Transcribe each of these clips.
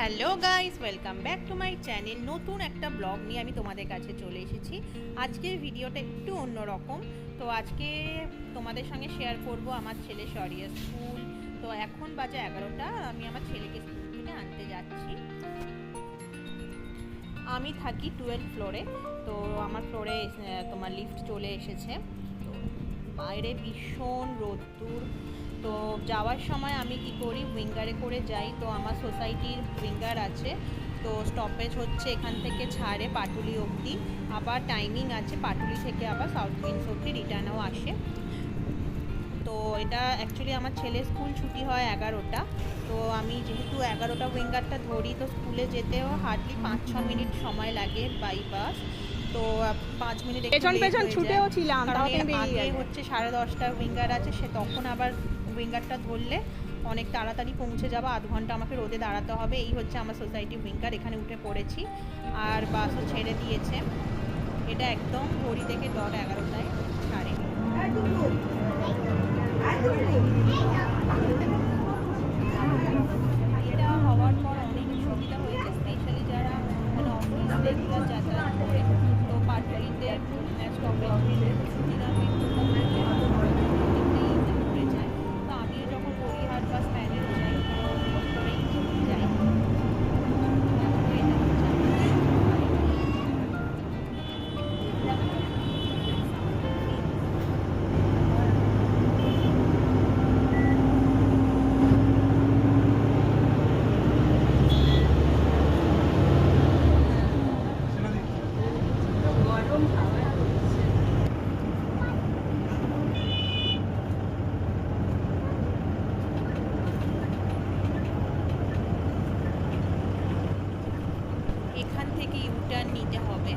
Hello guys, welcome back to my channel. নতুন একটা blog নিয়ে আমি তোমাদের কাছে চলে এসেছি। আজকের ভিডিওটা একটু অন্যরকম। তো আজকে তোমাদের সঙ্গে শেয়ার করব আমার ছেলে সরিয়া স্কুল। তো এখন বাজে এগারোটা, আমি আমার ছেলেকে স্কুল থেকে আনতে যাচ্ছি। আমি থাকি টুয়েলভ ফ্লোরে তো আমার ফ্লোরে তোমার লিফট চলে এসেছে। তো বাইরে ভীষণ রোদ্দুর। তো যাওয়ার সময় আমি কি করি? উইঙ্গারে করে যাই। তো আমার সোসাইটির উইঙ্গার আছে। তো স্টপেজ হচ্ছে এখান থেকে ছাড়ে পাটুলি অবধি। আবার টাইমিং আছে পাটুলি থেকে আবার সাউথ কুইন্স অবধি রিটার্নও আসে। তো এটা অ্যাকচুয়ালি আমার ছেলে স্কুল ছুটি হয় এগারোটা। তো আমি যেহেতু এগারোটা উইঙ্গারটা ধরি তো স্কুলে যেতেও হার্ডলি পাঁচ ছ মিনিট সময় লাগে বাই বাস তো পাঁচ মিনিট পেছন পেছন ছুটেও ছিলাম আগে হচ্ছে সাড়ে দশটা উইঙ্গার আছে সে তখন আবার উইঙ্গারটা ধরলে অনেক তাড়াতাড়ি পৌঁছে যাব আধ ঘণ্টা আমাকে রোদে দাঁড়াতে হবে। এই হচ্ছে আমার সোসাইটি উইঙ্গার, এখানে উঠে পড়েছি। আর বাসও ছেড়ে দিয়েছে। এটা একদম ঘড়ি থেকে ডট এগারোটায় ছাড়ে। এখান থেকে ইউটার্ন নিতে হবে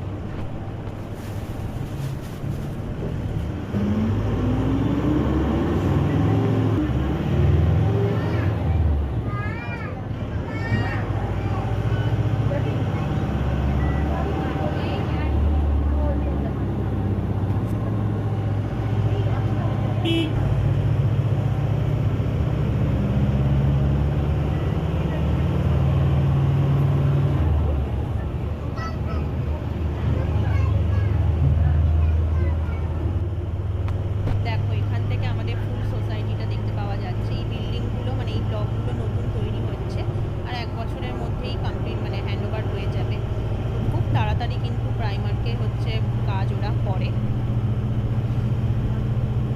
দেখো এখান থেকে আমাদের ফুল সোসাইটিটা দেখতে পাওয়া যাচ্ছে এই বিল্ডিংগুলো মানে এই ব্লকগুলো নতুন তৈরি হচ্ছে আর এক বছরের মধ্যেই কমপ্লিট মানে হ্যান্ড ওভার হয়ে যাবে তো খুব তাড়াতাড়ি কিন্তু প্রাইমারকে হচ্ছে কাজ ওরা করে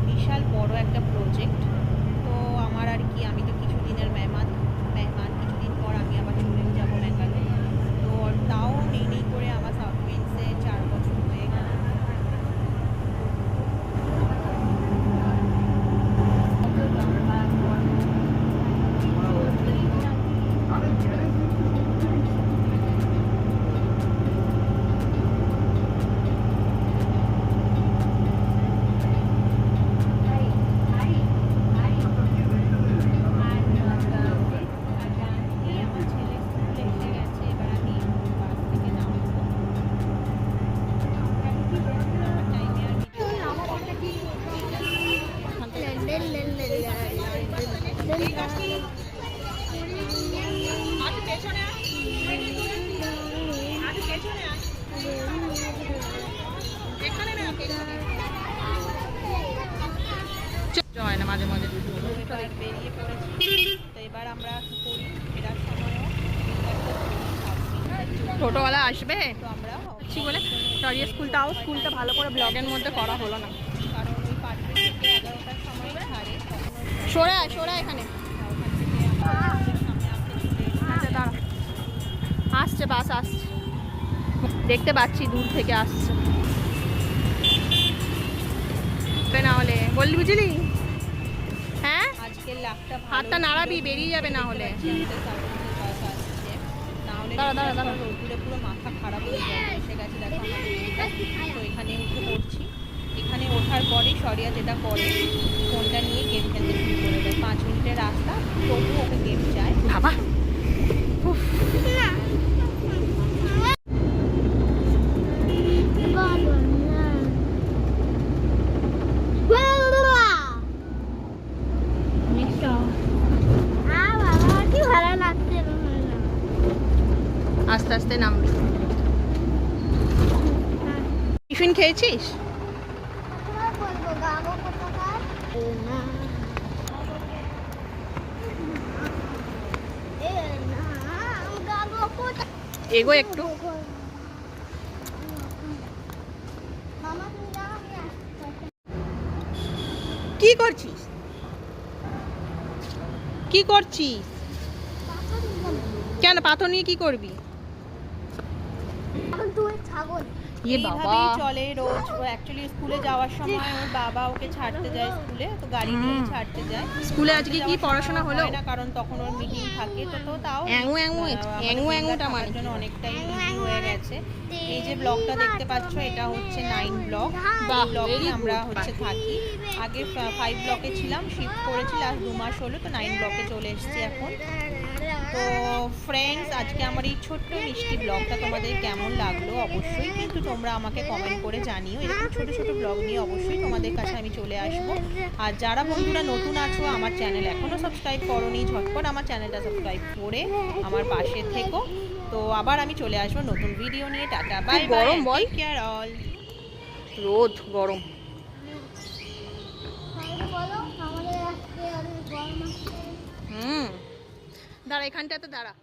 বিশাল বড় একটা প্রজেক্ট তো আমার আর কি আমি তো কিছুদিনের মেহমান মেহমান হয় না মাঝে মাঝে বেরিয়ে পড়েছি তো এবার আমরা করি? ফেরার টোটোওয়ালা আসবে? তো আমরা বলে স্কুলটাও স্কুলটা ভালো করে ব্লগের মধ্যে করা হলো না কারণ ওই পাটুলি থেকে এগারোটার সময় ছাড়ে তখন ওই সরে আয় এখানে। আসছে বাস আসছে। দেখতে পাচ্ছি দূর থেকে আসছে। বে না হলে বললি বুঝলি? হ্যাঁ? হাতটা নাড়াবি, বেরিয়ে যাবে না হলে। দাঁড়া, দাঁড়া, পুরো মাথা খারাপ হয়ে এসে গেছে দেখো এখানে উঠে পড়ছি। এখানে ওঠার পরে সরিয়া যেটা করে ফোনটা নিয়ে গেম খেলতে শুরু করে দেয় পাঁচ মিনিটের রাস্তা তবু ওকে গেম চায় বাবা কি ভালো লাগছে আস্তে আস্তে নামবি টিফিন খেয়েছিস? এগো একটু। কি করছিস? কি করছিস? কেন পাথর নিয়ে কি করবি? ছাগল। এইভাবেই চলে রোজ। ও অ্যাকচুয়ালি স্কুলে যাওয়ার সময় ওর বাবা ওকে ছাড়তে যায় স্কুলে তো গাড়ি নিয়ে ছাড়তে যায়। স্কুলে আজকে কি পড়াশোনা হলো? না কারণ তখন ওর মিটিং থাকে তো তো তাও অ্যাঙু অ্যাঙু আহ, আমাদের অ্যাঙু finger অ্যাঙুটা থাকার মানে জন্য অনেকটাই হয়ে গেছে। এই যে ব্লগটা দেখতে পাচ্ছ এটা হচ্ছে নাইন ব্লক ব্লকে আমরা হচ্ছে থাকি। আগে ফাইভ ব্লকে ছিলাম শিফট করেছি লাস্ট দু মাস হলো তো নাইন ব্লকে চলে এসেছি এখন। তো ফ্রেন্ডস আজকে আমার এই ছোট্ট মিষ্টি ব্লগটা তোমাদের কেমন লাগল অবশ্যই কিন্তু তোমরা আমাকে কমেন্ট করে জানিও। এরকম ছোট ছোট ব্লগ নিয়ে অবশ্যই তোমাদের কাছে আমি চলে আসব। আর যারা বন্ধুরা নতুন আছো আমার চ্যানেল এখনও সাবস্ক্রাইব করোনি ঝটপট আমার চ্যানেলটা সাবস্ক্রাইব করে আমার পাশে থেকো। তো আবার আমি চলে আসব নতুন ভিডিও নিয়ে। টাটা বাই বাই গরম বল। কেয়ার অল রোদ গরম। তাহলে বলো আমাদের আজকে অনেক গরম আছে। হুম। দাঁড়া এখানটাতে দাঁড়া।